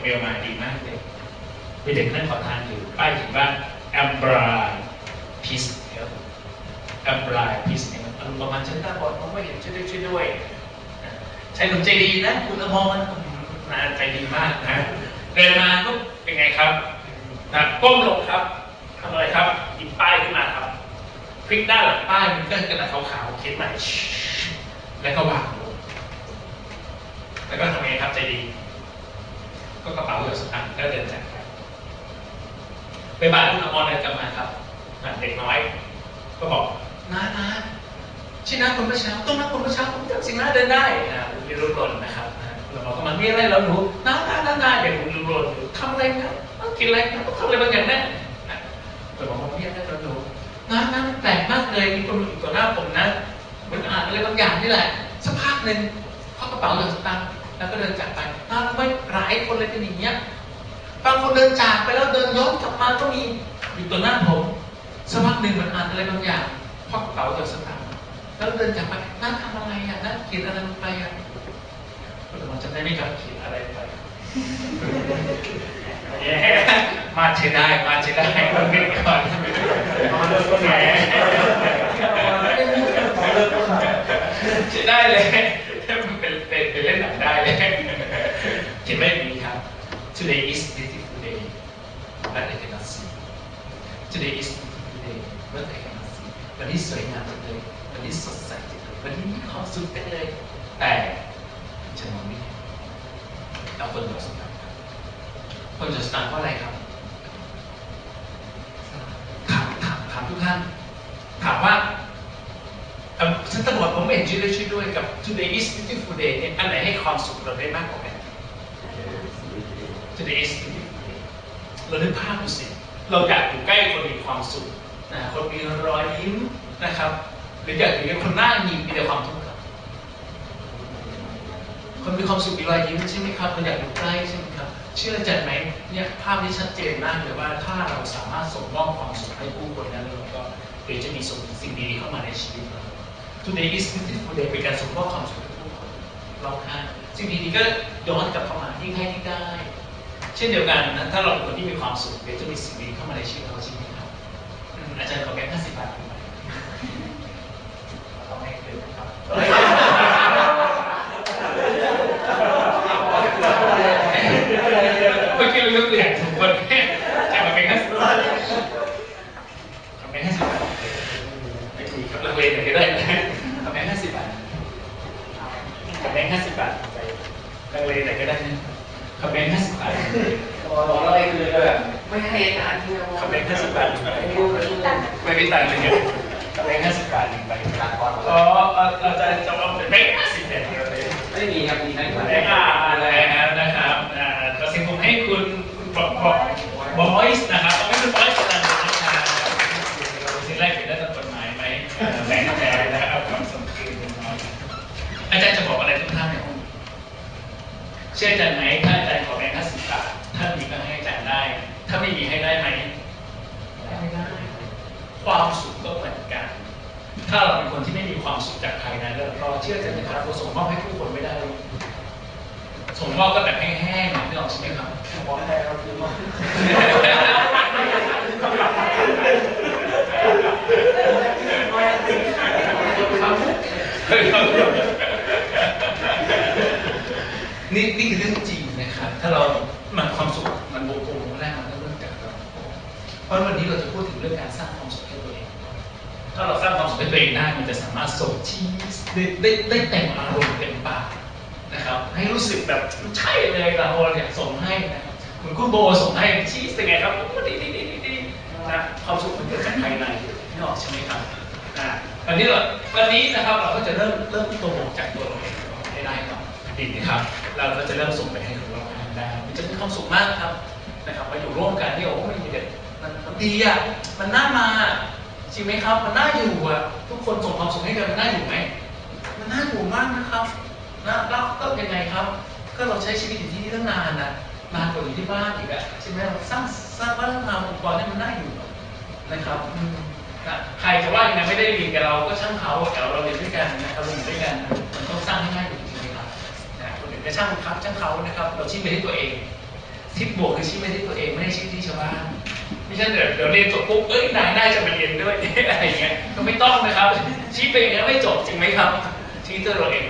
เมลมาดีมากเลยมีเด็กนั่งขอทานอยู่ป้ายเขียนว่า a m b r i Peace Health a m b r i Peace Health อารมณ์ประมาณฉันตาบอดมองไม่เห็นช่วยด้วยช่วยด้วยใช้หนุ่มใจดีนะ คุณอมรมันนะใจดีมากนะเดินมาก็เป็นไงครับนะก้มลงครับทำอะไรครับหยิบป้ายขึ้นมาครับพลิกด้านหลังป้ายมันก็กระดาษขาวๆเขียนใหม่แล้วก็วางลงแล้วก็ทำไงครับใจดี ก็กระเป๋าเหลือสตางค์ก็เดินจากไปไปบ้านคุณอมรเดินกลับมาครับเด็กน้อย ก็บอกน้าน้าชื่อน้าคนเมช้าต้องน้าคนเมื่อเช้าผมจำสิ่งน้าเดินได้นะผมไม่รู้รนนะครับคุณอมรก็มามีอะไรแล้วหนูน้าน้าน้าน้าเดี๋ยวผมรู้รนทำอะไรนะต้องกินอะไรนะต้องทำอะไรบางอย่างแน่นะคุณอมรบอกมีอะไรแล้วหนูน้าน้าแปลกมากเลยมีคนอยู่ต่อหน้าผมนะเหมือนอ่านอะไรบางอย่างนี่แหละสักพักหนึ่งเขากระเป๋าเหลือสตางค์ แล้วก็เดินจากไปน้าทำไมหลายคนเลยเป็นอย่างเงี้ยบางคนเดินจากไปแล้วเดินย้อนกลับมาก็มีอยู่ต่อหน้าผมสักพักหนึ่งมันอ่านอะไรบางอย่างควักกระเป๋าจากสตางค์แล้วเดินจากไปนั่นทำอะไรอะนั่นเขียนอะไรลงไปอะคุณหมอจำได้ไหมครับเขียนอะไรไปแย่มาเชได้มาเชได้ต้องเก็บก่อนแหมเชได้เลยเป็นเป็นเป็นเล่นหนังได้เลยเขียนไม่มีครับ Today is beautiful day but I cannot see Today is beautiful day but I cannot see วันนี้สวยงามจัง เลยวันนี้สดใสจังเลยวันนี้มีความสุขจังเลย แต่ฉันมองไม่เห็นเราคนจดสตางค์ครับคนจดสตางค์เพราะอะไรครับถามถามถามทุกท่าน ถามว่าฉันตำรวจผมไม่เห็นช่วยด้วยช่วยด้วยกับ Today is beautiful day เนี่ยอันไหนให้ความสุขเราได้มากกว่ากัน Today is beautiful day เรานึกภาพดูสิเราอยากอยู่ใกล้คนมีความสุขนะคนมีรอยยิ้ม นะครับหรืออยากอยู่กับคนหน้ายิ้มมีแต่ความทุกข์ครับคนมีความสุขมีรอยยิ้มใช่ไหมครับเราอยากอยู่ใกล้ใช่ไหมครับเชื่อใจไหมเนี่ยภาพนี้ชัดเจนมากเลยว่าถ้าเราสามารถส่งมอบความสุขให้ผู้คนนั้นเราก็เดี๋ยวจะมีส่งสิ่งดีๆเข้ามาในชีวิตเรา Today is beautiful day เป็นการส่งมอบความสุขให้ผู้คนรอบข้างสิ่งดีๆก็ย้อนกลับเข้ามายิ่งให้ยิ่งได้ เช่นเดียวกันนะถ้าเราเป็นคนที่มีความสุขเดี๋ยวจะมีสิ่งดีเข้ามาในชีวิตเราใช่ไหมครับอาจารย์ขอแค่ห้าสิบบาทขึ้นไปต้องให้คืนนะครับเมื่อกี้ เรายกตัวอย่างถูกคนแค่จะมาเป็นห้าสิบบาทำเป็นห้าสิบบาทไม่ดีครับลังเลหน่อยก็ได้นะทำเป็นห้าสิบบาททำเป็นห้าสิบบาทไปลังเลหน่อยก็ได้นะทำเป็นห้าสิบบาทบอกอะไรคือแบบไม่ให้อาจารย์ที่เราคำแบงค์ห้าสิบบาทไม่มีตังค์เลยเนี่ยคำแบงค์ห้าสิบบาทหนึ่งใบตัดก่อนอ๋อเราจะจะเอาเป็นแบงค์ห้าสิบเนี่ยเลยไม่มีครับมีแบงค์อ่าแล้วนะครับอ่าขอเสียงผมให้คุณคุณ บอกบอกบอยส์นะครับต้องให้คุณบอยส์กำลังนะครับสิ่งแรกเป็นเรื่องกฎหมายไหมแบงแท้และเอาความสมคืนน้อยอาจารย์จะบอกอะไรทุกท่านในห้องเชื่อใจไหมถ้าอาจารย์ขอแบงห้าสิบบาทท่านมีก็ให้อาจารย์ได้ ถ้าไม่มีให้ได้ไหมไม่ได้ความสุขก็เหมือนกัน ถ้าเราเป็นคนที่ไม่มีความสุขจากภายในแล้วก็เชื่อใจนะครับเราส่งมอบให้ผู้คนไม่ได้ส่งมอบก็แบบแห้งๆนะพี่น้องใช่ไหมครับ บอกได้เราคือว่า นี่นี่คือเรื่องจริงนะครับ ถ้าเรามันความสุขมันบุกงแรกมันก็เริ่มจากเราเพราะวันนี้เราจะพูดถึงเรื่องการสร้างความสุขให้ตัวเอง ถ้าเราสร้างความสุขให้ตัวเองได้มันจะสามารถส่งชีสได้ได้ได้เต็มอารมณ์เต็มปากนะครับ ให้รู้สึกแบบใช่เลยเราเนี่ยส่งให้นะครับเหมือนคุณโบส่งให้ชีสเป็นไงครับดีดีดีดีดีนะความสุขมันเกิดจากภายในนี่ออกใช่ไหมครับอ่า วันนี้เราวันนี้นะครับเราก็จะเริ่มเริ่มตัวบอกจากตัวเราเองให้ได้ก่อนดีนะครับเราก็จะเริ่มส่งไปให้คนรอบข้างได้มันจะมีความสุขมากครับนะครับมาอยู่ร่วมกันที่โอ้ไม่มีเด็ดมันมันดีอะมันน่ามาจริงไหมครับ มันน่าอยู่อะทุกคนส่งความสุขให้กันมันน่าอยู่ไหมมันน่าอยู่มากนะครับนะแล้วก็ยังไงครับ ก็เราใช้ชีวิตอยู่ที่นี่ตั้งนานนะนานกว่าอยู่ที่บ้านอีกอะใช่ไหมเราสร้างสร้างบ้านงาองค์กรให้มันน่าอยู่นะครับ ใครจะว่ายังไงไม่ได้เรียนกับเราก็ช่างเขาแต่เราเรียนด้วยกันนะครับเราอยู่ด้วยกันมันต้องสร้างให้ง่ายจริงไหมครับนะคนอื่นก็ช่างครับช่างเขานะครับ เราชี้ไปที่ตัวเองทิศบวกคือชี้ไปที่ตัวเองไม่ได้ชี้ที่ชาวบ้านไม่ใช่เดี๋ยวเดี๋ยวเรียนจบปุ๊บเอ้ยนายได้จะมาเรียนด้วยอะไรอย่างเงี้ยก็ไม่ต้องนะครับชี้ไปอย่างนี้ไม่จบจริงไหมครับชี้ตัวเราเอง